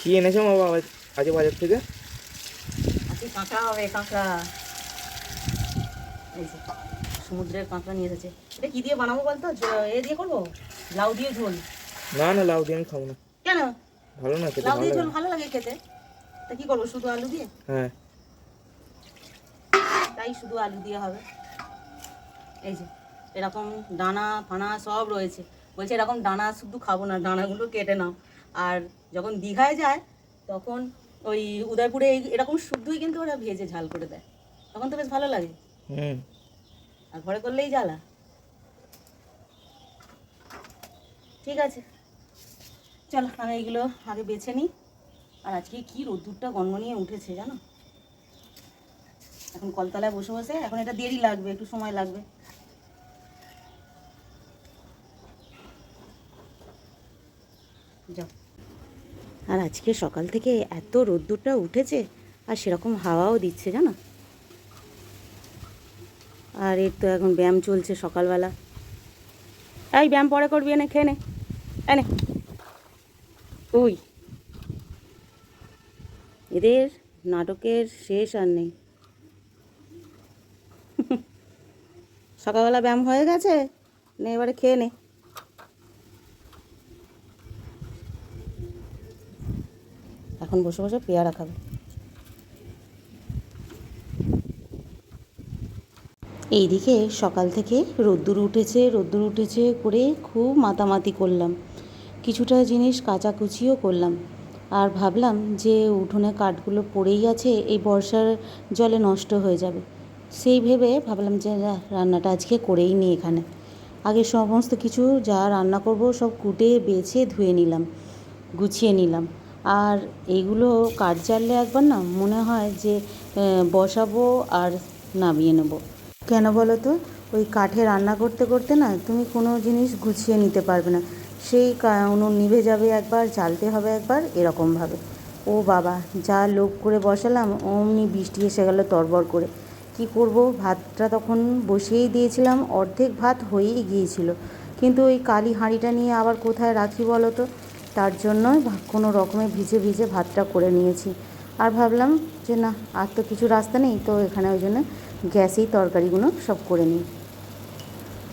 কি এনেছো বাবা আজ- আজ বাজার থেকে? আজকে কাঁকড়া হবে কাঁকড়া সমুদ্রের কাঁকড়া নিয়ে এসেছে। এটা কি দিয়ে বানাবো বলতো? এ দিয়ে করব? লাউ দিয়ে ঝোল। না না লাউ দিয়ে আমি খাব না। কেন? ভালো না খেতে লাউ দিয়ে ঝোল ভালো লাগে খেতে। তা কি করব শুধু আলু দিয়ে? হ্যাঁ। তাই শুধু আলু দিয়ে হবে। এই যে এরকম ডানা ফানা সব রয়েছে। বলছে এরকম ডানা শুধু খাব না ডানাগুলো কেটে নাও। আর যখন দীঘায় যায় তখন ওই উদয়পুরে এরকম শুদ্ধই কিন্তু ওরা ভেজে ঝাল করে দেয়। তখন তো বেশ ভালো লাগে। হুম। আর ঘরে করলেই জ্বালা। ঠিক আছে। চলো আমি এইগুলো আগে বেছে নিই। আর আজকে কি রোদ্দুরটা গনগনিয়ে উঠেছে জানো? এখন কলতলায় বসে বসে এখন এটা দেরি লাগবে একটু সময় লাগবে। যাও। আর আজকে সকাল থেকে এত রোদ্দুরটা উঠেছে, আর সেরকম হাওয়াও দিচ্ছে, জানো? আর এর তো এখন ব্যায়াম চলছে সকালবেলা। এই ব্যায়াম পরে করবি, এনে খেয়ে নে। এনে। ওই এদের নাটকের শেষ আর নেই। সকালবেলা ব্যায়াম হয়ে গেছে, নে এবারে খেয়ে নে। এখন বসে বসে পেয়ারা খাবে। এইদিকে সকাল থেকে রোদ্দুর উঠেছে রোদ্দুর উঠেছে করে খুব মাতামাতি করলাম। কিছুটা জিনিস কাচাকুচিও করলাম। আর ভাবলাম যে উঠোনে কাঠগুলো পড়েই আছে, এই বর্ষার জলে নষ্ট হয়ে যাবে। সেই ভেবে ভাবলাম যে রান্নাটা আজকে করেই নিই এখানে। আগে সমস্ত কিছু যা রান্না করব সব কুটে, বেছে, ধুয়ে নিলাম, গুছিয়ে নিলাম। আর এইগুলো কাঠ জ্বাললে একবার না মনে হয় যে বসাবো আর নামিয়ে নেব। কেন বলো তো? ওই কাঠে রান্না করতে করতে না তুমি কোনো জিনিস গুছিয়ে নিতে পারবে না। সেই উনুন নিভে যাবে একবার, জ্বালতে হবে একবার, এরকমভাবে। ও বাবা, যা লোভ করে বসালাম, অমনি বৃষ্টি এসে গেল তরবর করে। কি করব? ভাতটা তখন বসিয়েই দিয়েছিলাম, অর্ধেক ভাত হয়েই গিয়েছিল। কিন্তু ওই কালি হাঁড়িটা নিয়ে আবার কোথায় রাখি বলো তো? তার জন্যই ভা- কোনো রকমে ভিজে ভিজে ভাতটা করে নিয়েছি। আর ভাবলাম যে না, আর তো কিছু রাস্তা নেই, তো এখানে ওই জন্য গ্যাসেই তরকারিগুলো সব করে নিই।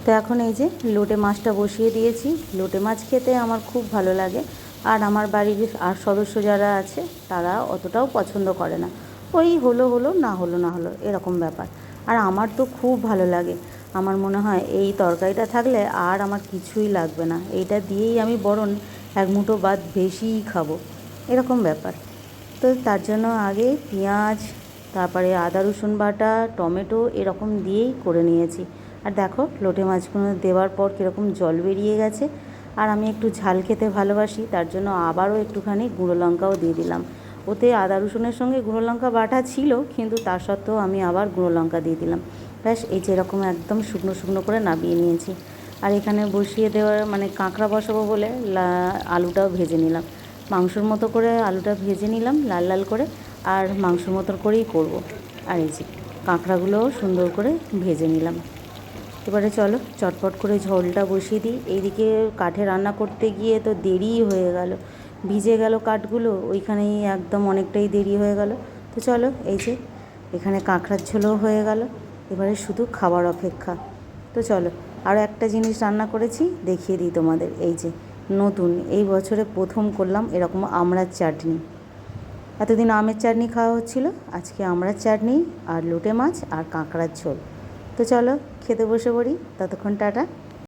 তো এখন এই যে লোটে মাছটা বসিয়ে দিয়েছি। লোটে মাছ খেতে আমার খুব ভালো লাগে। আর আমার বাড়ির আর সদস্য যারা আছে, তারা অতটাও পছন্দ করে না। ওই হলো হলো, না হলো না হলো, এরকম ব্যাপার। আর আমার তো খুব ভালো লাগে। আমার মনে হয় এই তরকারিটা থাকলে আর আমার কিছুই লাগবে না। এইটা দিয়েই আমি বরং এক মুঠো ভাত বেশিই খাব। এরকম ব্যাপার। তো তার জন্য আগে পেঁয়াজ, তারপরে আদা রসুন বাটা, টমেটো এরকম দিয়েই করে নিয়েছি। আর দেখো, লোটে মাছগুলো দেওয়ার পর কীরকম জল বেরিয়ে গেছে। আর আমি একটু ঝাল খেতে ভালোবাসি, তার জন্য আবারও একটুখানি গুঁড়ো লঙ্কাও দিয়ে দিলাম। ওতে আদা রসুনের সঙ্গে গুঁড়ো লঙ্কা বাটা ছিল, কিন্তু তার সত্ত্বেও আমি আবার গুঁড়ো লঙ্কা দিয়ে দিলাম। ব্যাস, এই যে এরকম একদম শুকনো শুকনো করে নাবিয়ে নিয়েছি। আর এখানে বসিয়ে দেওয়ার মানে কাঁকড়া বসাবো বলে আলুটাও ভেজে নিলাম। মাংসর মতো করে আলুটা ভেজে নিলাম লাল লাল করে, আর মাংসর মতো করেই করব। আর এই যে কাঁকড়াগুলোও সুন্দর করে ভেজে নিলাম। এবারে চলো চটপট করে ঝোলটা বসিয়ে দিই। এইদিকে কাঠে রান্না করতে গিয়ে তো দেরিই হয়ে গেল। ভিজে গেল কাঠগুলো, ওইখানেই একদম অনেকটাই দেরি হয়ে গেল। তো চলো এই যে এখানে কাঁকড়ার ঝোলও হয়ে গেল। এবারে শুধু খাবার অপেক্ষা। তো চলো আরও একটা জিনিস রান্না করেছি, দেখিয়ে দিই তোমাদের। এই যে, নতুন, এই বছরে প্রথম করলাম এরকম আমড়ার চাটনি। এতদিন আমের চাটনি খাওয়া হচ্ছিল, আজকে আমড়ার চাটনি আর লোটে মাছ আর কাঁকড়ার ঝোল। তো চলো, খেতে বসে পড়ি। ততক্ষণ টাটা।